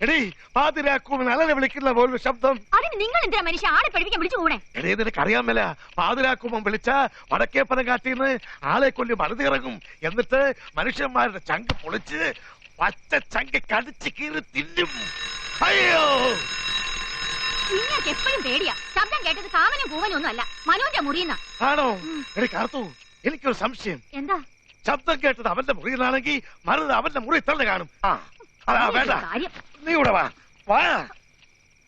എടീ വിളിക്കുന്ന പോലൊരു ശബ്ദം. അതിന് നിങ്ങൾ എന്തിനാ മനുഷ്യ ആളെ പഠിപ്പിക്കാൻ വിളിച്ചു കൂടെ എടേ നിനക്ക് അറിയാമല്ല പാതിരാക്കുമ്പം വിളിച്ച വടക്കേപ്പനം കാട്ടിന്ന് ആളെ കൊല്ലി മറുതിറങ്ങും എന്നിട്ട് മനുഷ്യന്മാരുടെ ചങ്ക് പൊളിച്ച് പച്ച ചങ്ക് കടിച്ച് കീറി തിന്നും. അയ്യോ! നിങ്ങൾക്ക് എപ്പോഴും പേടിയാ. ശബ്ദം കേട്ടത് കാമനും കൂവനും ഒന്നും അല്ല. മനുവിന്റെ മുറിയുന്ന. ആണോ? എടി കാർത്തു എനിക്കൊരു സംശയം. എന്താ? ശബ്ദം കേട്ടത് അവന്റെ മുറിയിലാണെങ്കിൽ മറുത് അവന്റെ മുറി തന്നെ കാണും. ആ. അതാ വേണ്ട. നീ ഇവിടെ വാ. വാ.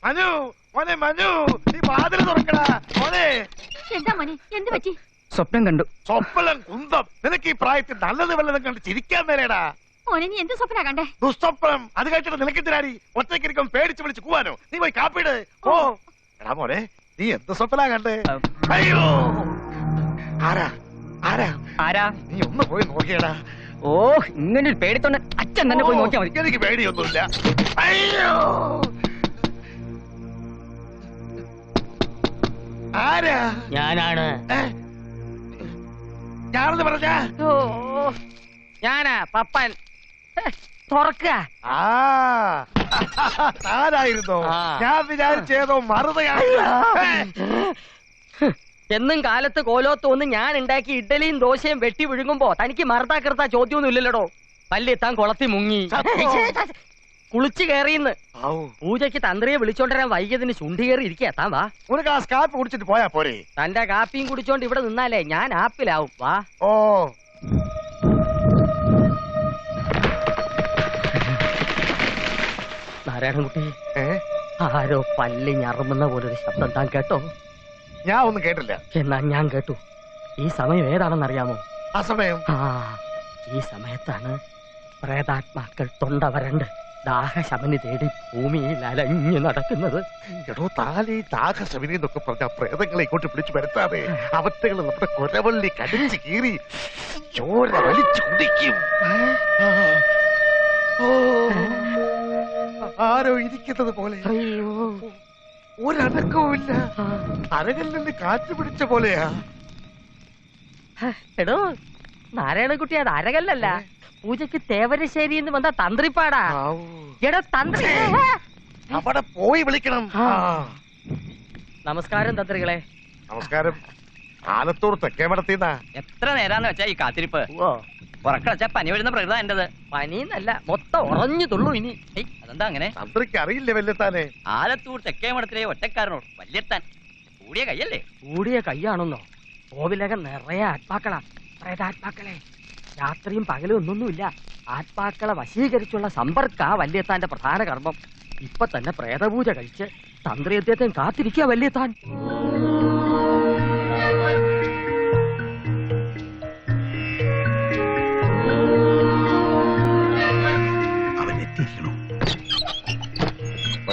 മനു മോനെ മനു. നീ വാതിൽ തുറക്കടാ. മോനെ. എന്താ മോനെ? എന്ത് പറ്റി? സ്വപ്നം കണ്ടു. സ്വപ്നം കുന്തം. നിനക്ക് ഈ പ്രായത്തിൽ നല്ലത് വല്ലതും കണ്ട് ചിരിക്കാൻ മേലേടാ മോനെ നീ എന്ത് സ്വപ്ന കണ്ടേ? ദുസ്വപ്നം. അത് കേട്ടിട്ട് നിനക്കെതിരാടി ഒറ്റയ്ക്കിരിക്കും പേടിച്ച് വിളിച്ച് കൂവാനോ? നീ പോയി കാപ്പിട് ഓ. എടാ മോനെ നീ എന്ത് സ്വപ്ന കണ്ടേ? അയ്യോ. ആരാ? ആരാ? ആരാ? നീ ഒന്ന് പോയി നോക്കിയടാ. ഓ ഇങ്ങനെ ഒരു പേടിത്തോണ്ട് അച്ഛൻ തന്നെ പോയി നോക്കിയാ മതി. എനിക്ക് പേടിയൊന്നുമില്ല. അയ്യോ! ആരാ? ഞാനാണ്? ഞാനെന്ന് പറഞ്ഞ? ഓ ഞാനാ പപ്പൻ. തുറക്ക. ആ. താനായിരുന്നോ. ഞാൻ വിചാരിച്ചേതോ മറുതയാണ് എന്നും കാലത്ത് കോലോത്തോന്ന് ഞാൻ ഉണ്ടാക്കി ഇഡലിയും ദോശയും വെട്ടി വിഴുങ്ങുമ്പോ തനിക്ക് മറുതാ കറുത്താ ചോദ്യമൊന്നും ഇല്ലല്ലോടോ? പല്ലെത്താൻ കുളത്തി മുങ്ങി. കുളിച്ചു കയറിയെന്ന്. ഔ, പൂജയ്ക്ക് തന്ത്രിയെ വിളിച്ചോണ്ടിരാൻ വൈകിയതിന് ചുണ്ടി കയറി ഇരിക്കുക താൻ വാ. ഉനക്ക് ആ സ്കാപ്പ് കുടിച്ചിട്ട് പോയാ പോരെ? തന്റെ കാപ്പിയും കുടിച്ചോണ്ട് ഇവിടെ നിന്നാലേ ഞാൻ ആപ്പിലാവും. വാ. ഓ. നാരായണൻകുട്ടി? ആരോ പല്ലി ഞറുമെന്ന പോലൊരു ശബ്ദം താൻ കേട്ടോ? ഞാൻ ഒന്നും കേട്ടില്ല. എന്നാ ഞാൻ കേട്ടു. ഈ സമയം ഏതാണെന്നറിയാമോ? ആ സമയം? ആ ഈ സമയത്താണ് പ്രേതാത്മാക്കൾ തൊണ്ട വരണ്ട് ദാഹശമനി തേടി ഭൂമിയിൽ അലഞ്ഞു നടക്കുന്നത്. എടോ താലി ദാഹശമനി എന്നൊക്കെ പറഞ്ഞ പ്രേതങ്ങളെ ഇങ്ങോട്ട് വിളിച്ചു വരുത്താതെ അവറ്റകൾ നമ്മുടെ കൊലവള്ളി കടിച്ചു കീറി ചോര വലിച്ചു കുടിക്കും. ആരോ ഇരിക്കുന്നത് പോലെ. അയ്യോ. ഒരനക്കവുമില്ല. അരകിൽ നിന്ന് കാറ്റ് പിടിച്ച പോലെയാ. എടോ നാരായണൻകുട്ടി അത് അരകല്ലല്ല. പൂജയ്ക്ക് തേവരശ്ശേരി എന്ന് വന്ന തന്ത്രിപ്പാടാ. എടോ തന്ത്രി അവിടെ പോയി വിളിക്കണം. നമസ്കാരം തന്ത്രികളെ. നമസ്കാരം. ആലത്തൂർ തെക്കേ മടത്തിന്നാ എത്ര നേരാന്ന് വെച്ചാ ഈ കാത്തിരിപ്പ്? ഓ ഉറക്കടച്ച പനി വരുന്ന പ്രകൃതം എന്റത്. പനിന്നല്ല മൊത്തം ഉറഞ്ഞു തുള്ളു ഇനി. അതെന്താ അങ്ങനെ? തന്ത്രിക്ക് അറിയില്ല വല്യത്താനെ? ആലത്തൂർ തെക്കേ മഠത്തിലെ ഒറ്റക്കാരനോട് വല്യത്താൻ. കൂടിയ കയ്യല്ലേ കൂടിയ കൈയാണെന്നോ? കോവിലകം നിറയെ ആത്മാക്കളാ. പ്രേതാത്മാക്കളെ രാത്രിയും പകലും ഒന്നൊന്നുമില്ല. ആത്മാക്കളെ വശീകരിച്ചുള്ള സമ്പർക്ക വല്യത്താന്റെ പ്രധാന കർമ്മം. ഇപ്പൊ തന്നെ പ്രേതപൂജ കഴിച്ച് തന്ത്രി അദ്ദേഹത്തെ കാത്തിരിക്കുക വല്യത്താൻ.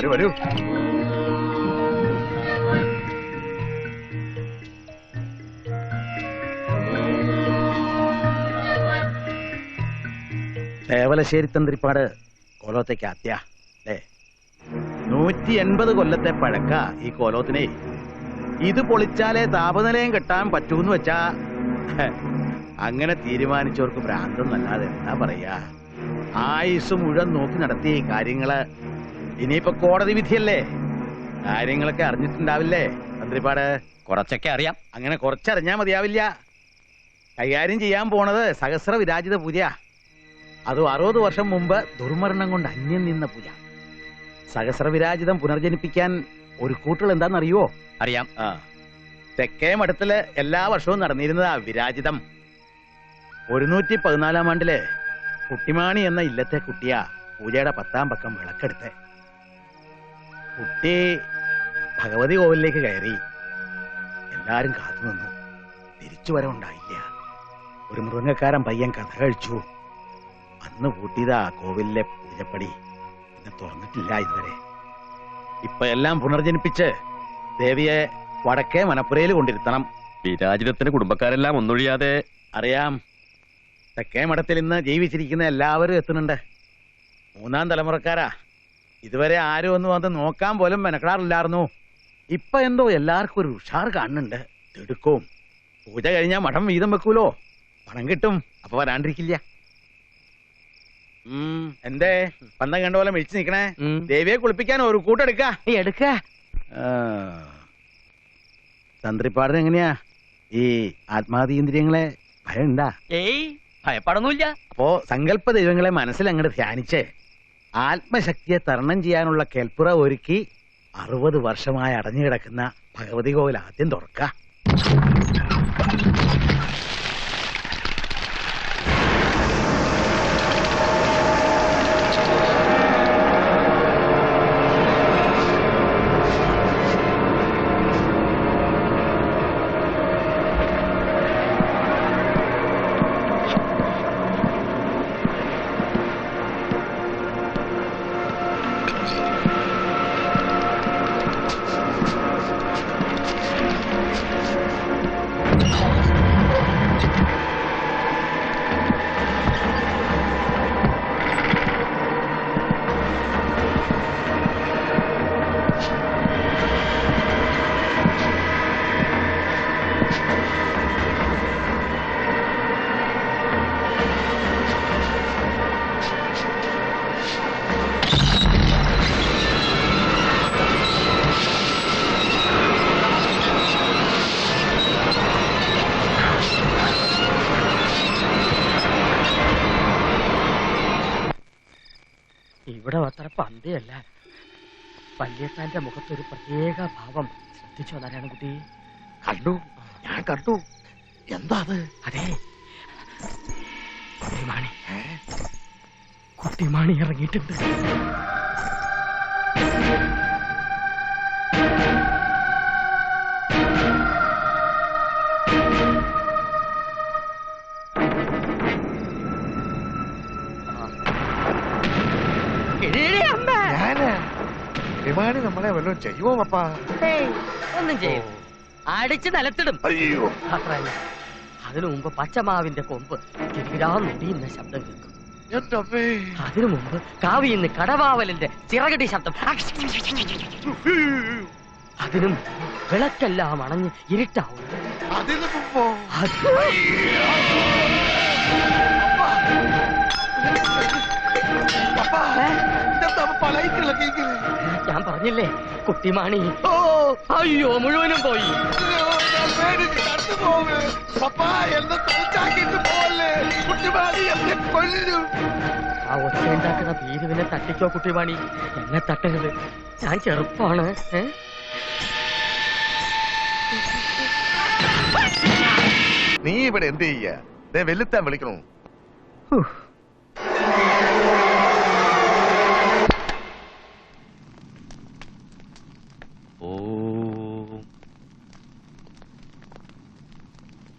വരൂ വരൂ. തേവലശ്ശേരി തന്ത്രിപ്പാട് കോലോത്തേക്ക് അത്യ അല്ലേ? നൂറ്റി എൺപത് കൊല്ലത്തെ പഴക്ക ഈ കോലോത്തിനെ. ഇത് പൊളിച്ചാലേ താപനിലയം കെട്ടാൻ പറ്റൂന്ന് വെച്ചാ അങ്ങനെ തീരുമാനിച്ചവർക്ക് ഭ്രാന്തം നല്ലാതെ എന്താ പറയാ? ആയുസ് മുഴുവൻ നോക്കി നടത്തിയ കാര്യങ്ങൾ ഇനിയിപ്പോ കോടതി വിധിയല്ലേ? കാര്യങ്ങളൊക്കെ അറിഞ്ഞിട്ടുണ്ടാവില്ലേ തന്ത്രിപ്പാട് കുറച്ചൊക്കെ അറിയാം. അങ്ങനെ കുറച്ചറിഞ്ഞാ മതിയാവില്ല. കൈകാര്യം ചെയ്യാൻ പോണത് സഹസ്ര വിരാജിത പൂജ അതും അറുപത് വർഷം മുമ്പ് ദുർമരണം കൊണ്ട് അന്യം നിന്ന പൂജ. സഹസ്ര വിരാജിതം പുനർജനിപ്പിക്കാൻ ഒരു കൂട്ടുകൾ എന്താണെന്നറിയോ അറിയാം. ആ. തെക്കേ മഠത്തിൽ എല്ലാ വർഷവും നടന്നിരുന്നതാ വിരാജിതം. ഒരുന്നൂറ്റി പതിനാലാം ആണ്ടിൽ കുട്ടിമാണി എന്ന ഇല്ലത്തെ കുട്ടിയാ പൂജയുടെ പത്താം പക്കം വിളക്കെടുത്ത്. കുട്ടി ഭഗവതി കോവിലേക്ക് കയറി. എല്ലാരും കാത്തു നിന്നു. തിരിച്ചു വരവുണ്ടായില്ല. ഒരു മൃഗക്കാരൻ പയ്യൻ കഥ കഴിച്ചു. അന്ന് പൂട്ടിയതാ കോവിലിലെ പൂജപ്പടി. പിന്നെ തുറന്നിട്ടില്ല ഇതുവരെ. ഇപ്പൊ എല്ലാം പുനർജനിപ്പിച്ച് ദേവിയെ വടക്കേ മനപ്പുരയിൽ കൊണ്ടിരുത്തണം. വിരാജിതത്തിന്റെ കുടുംബക്കാരെല്ലാം ഒന്നൊഴിയാതെ അറിയാം. തെക്കേ മഠത്തിൽ ഇന്ന് ജീവിച്ചിരിക്കുന്ന എല്ലാവരും എത്തുന്നുണ്ട്. മൂന്നാം തലമുറക്കാരാ. ഇതുവരെ ആരും ഒന്ന് വന്ന് നോക്കാൻ പോലും മെനക്കെടാറില്ലായിരുന്നു. ഇപ്പൊ എന്തോ എല്ലാവർക്കും ഒരു ഉഷാർ കാണുന്നുണ്ട്. തിടുക്കവും. പൂജ കഴിഞ്ഞാൽ മഠം വീതം വെക്കൂലോ? പണം കിട്ടും. അപ്പൊ വരാണ്ടിരിക്കില്ല. എന്തേ? പന്തം കണ്ട പോലെ മിഴിച്ചു നിക്കണേ ദേവിയെ കുളിപ്പിക്കാൻ ഒരു കൂട്ടെടുക്ക എടുക്ക. തന്ത്രിപ്പാടിന് എങ്ങനെയാ? ഈ ആത്മാതീന്ദ്രിയങ്ങളെ ഭയം ഉണ്ടാ ഏയ് ഭയപ്പാടൊന്നുമില്ല. അപ്പോ സങ്കല്പ ദൈവങ്ങളെ മനസ്സിൽ അങ്ങോട്ട് ധ്യാനിച്ച്. ആത്മശക്തിയെ തരണം ചെയ്യാനുള്ള കെൽപ്പുറ ഒരുക്കി അറുപത് വർഷമായി അടഞ്ഞു കിടക്കുന്ന ഭഗവതി കോവിൽ ആദ്യം തുറക്ക. അത്ര പന്തയല്ല? വല്യത്താന്റെ മുഖത്തൊരു പ്രത്യേക ഭാവം ശ്രദ്ധിച്ചോ നാരായണൻകുട്ടി കണ്ടു. ഞാൻ കണ്ടു. എന്താ അത്? അതെ. കുട്ടിമാണി. കുട്ടിമാണി ഇറങ്ങിയിട്ടുണ്ട്. വിമാനി നമ്മളെ വല്ലതും ചെയ്യുമോ പപ്പാ? ഒന്നും ചെയ്യും. അടിച്ച് നിലത്തിടും. അയ്യോ. അത്രയല്ല അതിനു മുമ്പ് പച്ചമാവിന്റെ കൊമ്പ് കിരാന്നൊടിയുന്ന ശബ്ദം കേൾക്കും. എന്റെ അമ്മേ അതിനു മുമ്പ് കാവിന്ന് കടവാവലിന്റെ ചിറകടി ശബ്ദം. അതിനു മുമ്പ് വിളക്കെല്ലാം അണഞ്ഞ് ഇരുട്ടാവും. അതിന് മുമ്പോ? അത് ഞാൻ പറഞ്ഞില്ലേ കുട്ടിമാണി. ഓ അയ്യോ മുഴുവനും പോയി. ആ ഒച്ച ഉണ്ടാക്കുന്ന ഭീരുവിനെ തട്ടിക്കോ കുട്ടിമാണി. എന്നെ തട്ടരുത്. ഞാൻ ചെറുപ്പാണ് ഏ? നീ ഇവിടെ എന്ത് ചെയ്യ? വെല്ലുത്താൻ വിളിക്കണു ഹൂ. ഓം.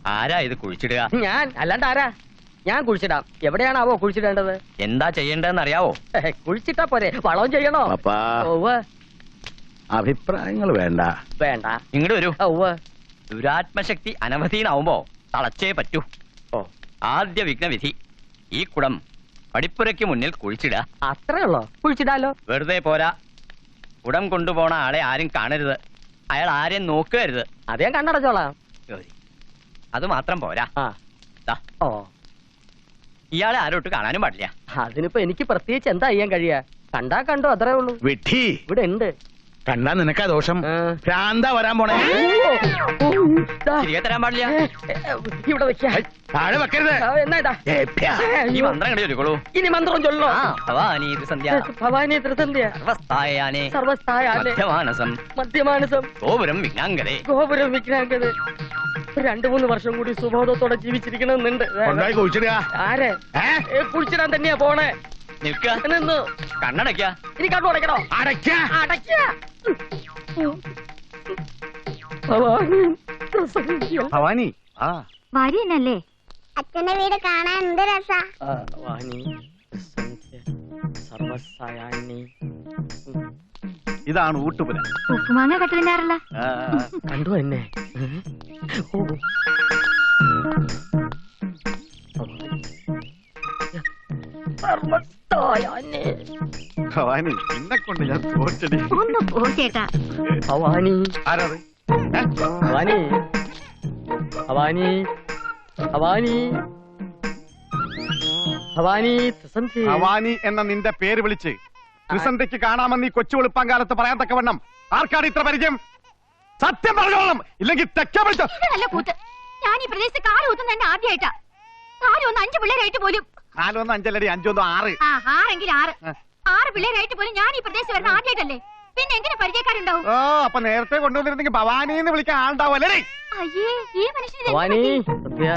ആരാ ഇത് കുഴിച്ചിടുക? ഞാൻ അല്ലാണ്ട് ആരാ? ഞാൻ കുഴിച്ചിടാം. എവിടെയാണാവോ കുഴിച്ചിടേണ്ടത്? എന്താ ചെയ്യേണ്ടതെന്ന് അറിയാവോ കുഴിച്ചിട്ടാ പോരെ. വളവും ചെയ്യണോ? അഭിപ്രായങ്ങൾ വേണ്ട. വേണ്ട. ഇങ്ങോട്ട് വരൂ. ദുരാത്മശക്തി അനവധീനാവുമ്പോ തളച്ചേ പറ്റൂ. ആദ്യ വിഘ്നവിധി ഈ കുടം പടിപ്പുരയ്ക്ക് മുന്നിൽ കുഴിച്ചിടുക. അത്രേ ഉള്ളോ? കുഴിച്ചിടാലോ? വെറുതെ പോരാ. കുടം കൊണ്ടുപോണ ആളെ ആരും കാണരുത്. അയാൾ ആരെയും നോക്കരുത്. അതേ കണ്ണടച്ചോളാം. അത് മാത്രം പോരാ. ആ. ദാ, ഓ. ഇയാളെ ആരോട്ട് കാണാനും പാടില്ല. അതിനിപ്പോ എനിക്ക് പ്രത്യേകിച്ച് എന്താ ചെയ്യാൻ കഴിയാ? കണ്ടാ കണ്ടോ അത്രേ ഉള്ളൂ. ഇവിടെ ഉണ്ട് കണ്ടാ നിനക്കാ ദോഷം. ഭ്രാന്ത വരാൻ പോണേ. തിരികെ തരാൻ പാടില്ല. ഇവിടെ വെക്കാഴ താഴെ വെക്കരുത്. എന്നാ ഏ, ഈ അയ്യോ. മന്ത്രം കണ്ടു ചൊല്ലിക്കോളൂ. ഇനി മന്ത്രം ചൊല്ലോ ഭവാനി ത്രിസന്ധ്യ. ഭവാനി ത്രിസന്ധ്യ. സർവസ്ഥായാനെ. സർവസ്ഥായാലെ മധ്യമാനസം. മധ്യമാനസം. ഗോപുരം വിജ്ഞാങ്കരെ ഗോപുരം വിജ്ഞാങ്കത് രണ്ടു മൂന്ന് വർഷം കൂടി സുബോധത്തോടെ ജീവിച്ചിരിക്കണമെന്നുണ്ട്. ആരെ? കുഴിച്ചിടാൻ തന്നെയാ പോണേ. നിൽക്കുക നിന്ന്. കണ്ണടയ്ക്ക. ഇനി കണ്ണു അടയ്ക്കണോ? അടയ്ക്ക. അടയ്ക്ക. ഭവാനി ആ. വരിന്നല്ലേ അച്ഛന്റെ വീട് കാണാൻ എന്ത് രസാ? ആ, ഭവാനി ത്രിസന്ധ്യ, ഇതാണ് ഊട്ടുപുര. ഉപ്പുമാങ്ങ കട്ടിലിനാറല്ല കണ്ടു എന്നെ. ഉം. ഭവാനി. നിന്നെ കൊണ്ട് ഞാൻ തോറ്റടി ഒന്ന് പോ ചേട്ടാ ഭവാനി ആരാത് ഭവാനി. ഭവാനി. ഭവാനി. ഭവാനി ത്രിസന്ധി. ഭവാനി എന്ന നിന്റെ പേര് വിളിച്ച് ത്രിസന്ധിക്ക് കാണാമെന്ന് ഈ കൊച്ചു വെളുപ്പാൻ കാലത്ത് പറയാൻ തക്കവണ്ണം ആർക്കാണ് ഇത്ര പരിചയം? സത്യം പറഞ്ഞോളണം. ഇല്ലെങ്കിൽ തെക്ക വിളിച്ചു. ഞാൻ ഈ പ്രദേശത്ത് കാൽ കുത്തുന്ന തന്നെ ആദ്യമായിട്ടാ കാൽ ഒന്ന് അഞ്ചു പിള്ളേരായിട്ട് പോലും നാലൊന്ന് അഞ്ചല്ലടി അഞ്ചൊന്നും ആറ്. ആ ആറെങ്കിൽ ആറ്. ആറ് പിള്ളേരായിട്ട് പോലും ഞാൻ ഈ പ്രദേശത്ത് വരുന്ന ആദ്യമായിട്ടല്ലേ പിന്നെ എങ്ങനെ പരിചയക്കാരുണ്ടാവും? ഓ അപ്പൊ നേരത്തെ കൊണ്ടുവന്നിരുന്നെങ്കിൽ ഭവാനി എന്ന് വിളിക്കാൻ ആളുണ്ടാവല്ലേ അയ്യേ ഈ മനുഷ്യന് ഭവാനി സത്യ.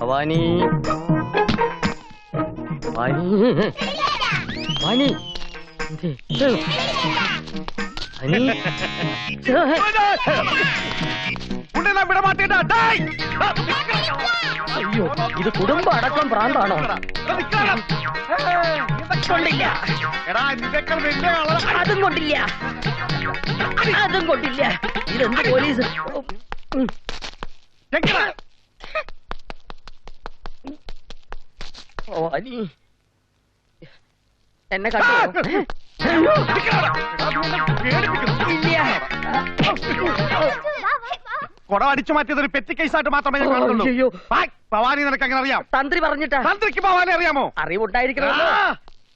ഭവാനി. ഭവാനി. ഭവാനി. എന്തേ? ഇത്? ഭവാനി? ഉണ്ടെന്നാ വിടമാട്ടിട്ടാ അയ്യോ ഇത് കുടുംബ അടക്കം പ്രാന്താണോ കൊണ്ടില്ല എടാ നിനക്കൾ വലിയ ആളാ. അതും കൊണ്ടില്ല അതും കൊണ്ടില്ല ഇതെന്ത് പോലീസ്? ഉം. ഞെക്കടാ. ഭവാനി എന്നെ കണ്ടു? കുടം അടിച്ചു മാറ്റിയത് ഒരു പെറ്റി കേസായിട്ട് മാത്രമേ ഞാൻ അയ്യോ. കാണുന്നുള്ളൂ ഭവാനി നിനക്ക് അങ്ങനെ അറിയാം. തന്ത്രി പറഞ്ഞിട്ടാ. തന്ത്രിക്ക് ഭവാനി അറിയാമോ? അറിവുണ്ടായിരിക്കണം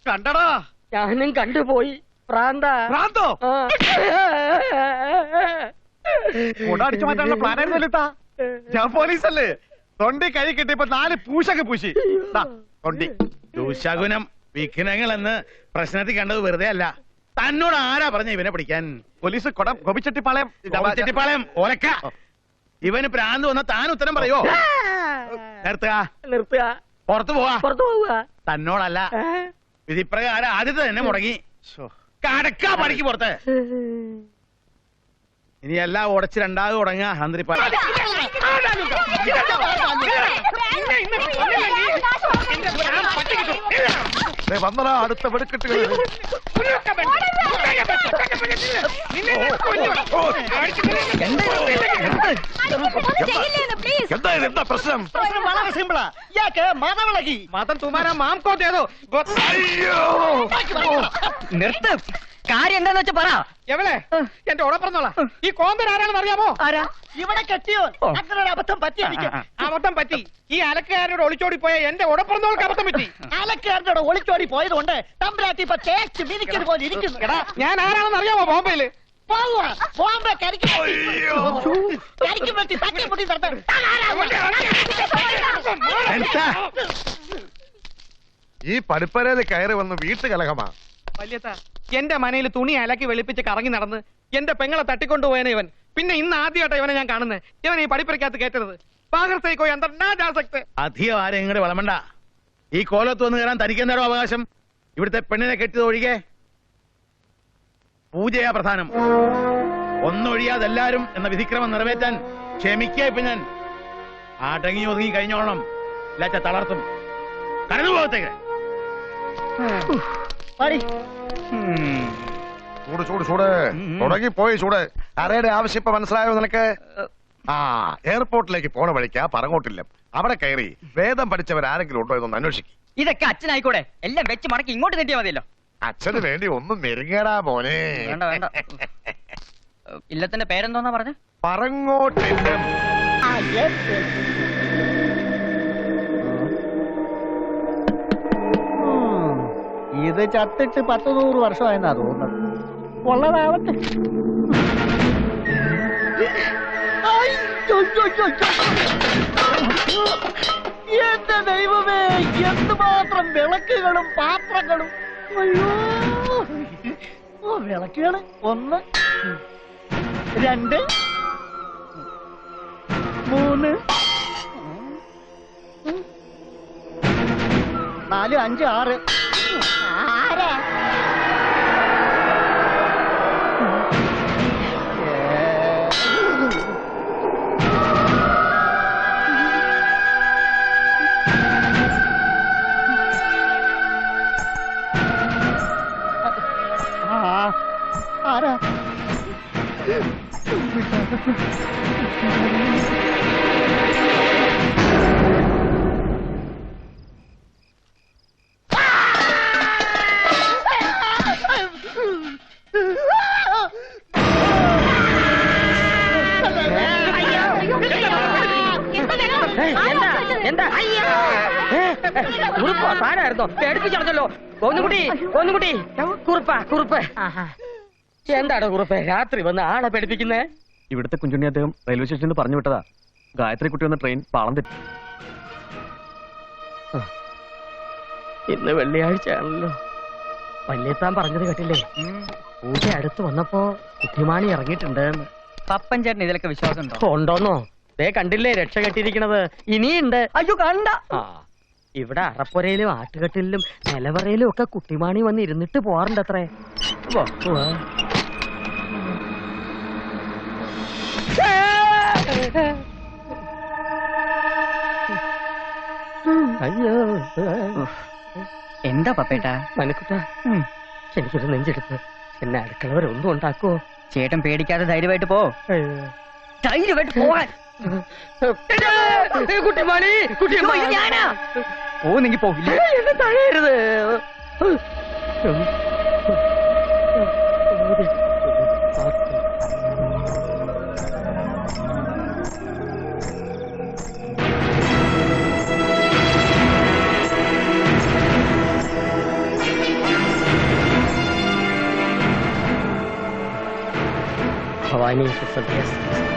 കണ്ടടാ. ഞാനും കണ്ടുപോയി. പ്രാന്ത. പ്രാന്തോ? കുടം അടിച്ചു മാറ്റാനുള്ള പ്ലാൻ ആയിരുന്നല്ലോ ഞാൻ പോലീസല്ലേ? തൊണ്ടി കൈ കിട്ടിയപ്പോ നാല് പൂശൊക്കെ പൂശി. തൊണ്ടി. ദുശകുനം വിഘ്നങ്ങൾ എന്ന് പ്രശ്നത്തിൽ കണ്ടത് വെറുതെ അല്ല. തന്നോട് ആരാ പറഞ്ഞ ഇവനെ പിടിക്കാൻ? പോലീസ് കൊടം ഗോപിച്ചെട്ടിപ്പാളയം. ചെട്ടിപ്പാളയം ഓലക്ക. ഇവന് പ്രാന്ത് വന്ന താൻ ഉത്തരം പറയോ? നിർത്തുക. നിർത്തുക. പുറത്തു പോവാ. പുറത്തു പോവുക. തന്നോടല്ല. വിധിപ്രകാരം ആദ്യത്തെ തന്നെ മുടങ്ങി. കടക്കാ പണിക്ക് പുറത്ത്. ഇനി എല്ലാം ഉടച്ച് രണ്ടാമത് തുടങ്ങാ തന്ത്രിപ്പാ വന്നടാ അടുത്ത വെടുക്കെട്ടുകൾ പ്ലീസ് എന്താ ഇത്? എന്താ പ്രശ്നം? വളരെ സിമ്പിളാ ഇയാൾക്ക് മതവിളകി മതം തുമാരാ മാം കോ തേതോ അയ്യോ നിർത്ത്. കാര്യം എന്താന്ന് വെച്ചാ പറ. എവളെ? എന്റെ ഉടപ്പറന്നോളാ. ഈ കോന്തൻ ആരാണെന്ന് അറിയാമോ? ആരാ? ഇവിടെ കെട്ടിയോ? അങ്ങനെ ഒരു അബദ്ധം പറ്റി എനിക്ക്. അബദ്ധം പറ്റി. ഈ അലക്കുകാരോട് ഒളിച്ചോടി പോയ എന്റെ ഉടപ്പറന്നോൾക്ക് അബദ്ധം പറ്റി. അലക്കാരനോട് ഒളിച്ചോടി പോയത് കൊണ്ട് തമ്പുരാട്ടി ഇപ്പൊ തേച്ച് മിനിക്കുന്നത് പോലെ ഇരിക്കുന്നു. ഞാൻ ആരാണെന്ന് അറിയാമോ ബോംബെയിൽ? ബോംബെ കരിക്ക് അയ്യോ. കരിക്ക് പറ്റി തട്ടി തട്ട് ഈ പടിപ്പരയിൽ കയറി വന്ന് വീട്ടു കലഹമാ വല്യത്ത എന്റെ മനയിൽ തുണി അലക്കി വെളുപ്പിച്ച് കറങ്ങി നടന്ന് എന്റെ പെങ്ങളെ തട്ടിക്കൊണ്ടുപോയനെ ഇവൻ. പിന്നെ ഇന്ന് ആദ്യമായിട്ടാ ഇവനെ ഞാൻ കാണുന്നത് ഇവൻ ഈ പഠിപ്പിക്കാത്ത കയറ്റരുത്. പാകർത്തേക്കോ എന്താ ജാസക്ത്. അധികം ആരും ഇങ്ങോട്ട് വളമണ്ട ഈ കോലത്ത് വന്ന് കയറാൻ തനിക്കെന്താണോ അവകാശം? ഇവിടുത്തെ പെണ്ണിനെ കെട്ടിയത് ഒഴികെ പൂജയാ പ്രധാനം. ഒന്നൊഴിയാതെല്ലാരും എന്ന വിധിക്രമം നിറവേറ്റാൻ ക്ഷമിക്കുക ഇപ്പൊ ഞാൻ. ആട്ടങ്ങി ഒതുങ്ങി കഴിഞ്ഞോളണം. ഇല്ലാച്ച തളർത്തും. കടന്നു പോകത്തേക്ക്. ചൂട് ചൂട് ചൂട്. തുടങ്ങി പോയി ചൂട്. ആരയുടെ ആവശ്യം ഇപ്പൊ മനസ്സിലായോ നിനക്ക്? ആ എയർപോർട്ടിലേക്ക് പോണ വഴിക്കാ പറങ്ങോട്ടില്ല അവിടെ കയറി വേദം പഠിച്ചവർ ആരെങ്കിലും ഉണ്ടോ എന്നൊന്ന് അന്വേഷിക്കും. ഇതൊക്കെ അച്ഛനായിക്കോടെ. എല്ലാം വെച്ച് മടക്കി ഇങ്ങോട്ട് തെറ്റിയാ മതിയല്ലോ. അച്ഛന് വേണ്ടി ഒന്നും നെരുങ്ങടാ മോനെ. വേണ്ട വേണ്ട. ഇല്ലത്തിന്റെ പേരെന്തോന്നാ പറഞ്ഞ? പറങ്ങോട്ടില്ലം. ഇത് ചത്തിട്ട് പത്ത് നൂറ് വർഷമായെന്നാ തോന്നുന്നത്. ഉള്ളതാവട്ടെ എന്റെ ദൈവമേ എന്തുമാത്രം വിളക്കുകളും പാത്രങ്ങളും. അയ്യോ. ഓ വിളക്കുകൾ ഒന്ന് രണ്ട് മൂന്ന് നാല് അഞ്ച് ആറ്. എന്താ എന്താ എന്താ കുറുപ്പോ താനായിരുന്നോ പേടിപ്പിച്ചടച്ചല്ലോ കോന്നുകുട്ടി കോന്നുകുട്ടി കുറുപ്പാ കുറുപ്പ്. എന്താണ് കുറുപ്പ്? രാത്രി വന്ന് ആളെ പേടിപ്പിക്കുന്നേ? ഇവിടുത്തെ കുഞ്ഞുണ്ണി അദ്ദേഹം റെയിൽവേ സ്റ്റേഷനിൽ നിന്ന് പറഞ്ഞു വിട്ടതാ. ഗായത്രി കുട്ടി വന്ന ട്രെയിൻ പാളം തെറ്റി. ഇന്ന് വെള്ളിയാഴ്ച ആണല്ലോ വല്യത്താൻ പറഞ്ഞത് കേട്ടില്ലേ? പൂജ അടുത്ത് വന്നപ്പോ കുട്ടിമാണി ഇറങ്ങിയിട്ടുണ്ട് പപ്പൻ ചേട്ടൻ ഇതിലൊക്കെ വിശ്വാസം ഉണ്ടോ ഉണ്ടോന്നോ? ദേ കണ്ടില്ലേ രക്ഷ കെട്ടിയിരിക്കണത്? ഇനിയുണ്ട്. അയ്യോ കണ്ട. ഇവിടെ അറപ്പുരയിലും ആട്ടുകെട്ടിലും നിലവറയിലും ഒക്കെ കുട്ടിമാണി വന്ന് ഇരുന്നിട്ട് പോവാറുണ്ട് അത്രേ. അയ്യോ. എന്താ പപ്പേട്ടാ? മനക്കുട്ട എനിക്കൊരു നെഞ്ചെടുത്ത് എന്നെ അടുക്കള വരെ ഒന്നും ഉണ്ടാക്കുവോ? ചേട്ടൻ പേടിക്കാതെ ധൈര്യമായിട്ട് പോ. ധൈര്യമായിട്ട് പോവാൻ. കുട്ടിമാണി കുട്ടിമാണി. ഞാനാ. പോന്നെങ്കി പോകില്ല എന്നെ തഴയരുത് ഭവാനി സദ്യ